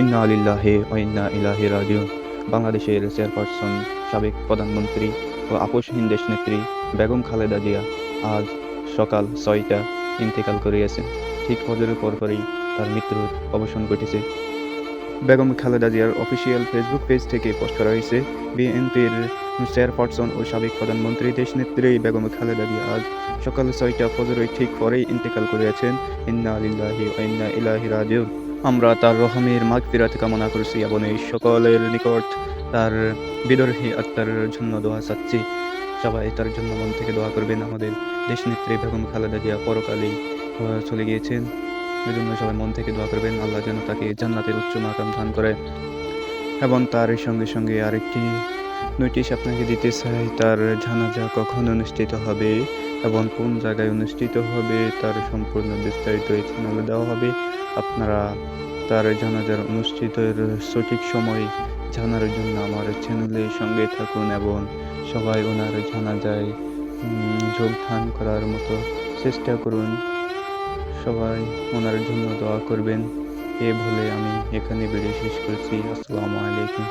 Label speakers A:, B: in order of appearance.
A: ইন্না আলিল্লাহে ইন্না ইলাহি রাজিউন। বাংলাদেশের চেয়ারপারসন, সাবেক প্রধানমন্ত্রী ও আপোষহীন দেশনেত্রী বেগম খালেদা জিয়া আজ সকাল ছয়টা ইন্তেকাল করিয়াছেন। ঠিক ফজরের পরপরই তার মৃত্যুর অবসান ঘটেছে। বেগম খালেদা জিয়ার অফিসিয়াল ফেসবুক পেজ থেকে পোস্ট করা হয়েছে, বিএনপির চেয়ারপারসন ও সাবেক প্রধানমন্ত্রী দেশনেত্রী বেগম খালেদা জিয়া আজ সকাল ছয়টা ফজরের ঠিক পরেই ইন্তেকাল করিয়াছেন। ইন্না আলিল্লাহি ইন্না ইলাহি রাজিউন। আমরা তার রহমের মাগফিরাত কামনা করছি। এবং এই সকলের নিকট তার বিদর্হী আত্মার জন্য দোয়া চাচ্ছি। সবাই তার জন্য মন থেকে দোয়া করবেন। আমাদের দেশনেত্রী বেগম খালেদা জিয়া পরকালেই আহ, চলে গিয়েছেন। এই জন্য সবাই মন থেকে দোয়া করবেন। আল্লাহ যেন তাকে জান্নাতের উচ্চ মাকাম দান করে। এবং তার সঙ্গে সঙ্গে আরেকটি নোটিশ আপনাকে দিতে চাই তার জানাজা কখন অনুষ্ঠিত হবে এবং কোন জায়গায় অনুষ্ঠিত হবে তার সম্পূর্ণ বিস্তারিত এই চ্যানেলে দেওয়া হবে। আপনারা তার জানাজার অনুষ্ঠিতের সঠিক সময় জানার জন্য আমার চ্যানেলের সঙ্গে থাকুন এবং সবাই ওনার জানাজায় যোগদান করার মতো চেষ্টা করুন। সবাই ওনার জন্য দোয়া করবেন। এ বলে আমি এখানে ভিডিও শেষ করছি। আসসালামু আলাইকুম।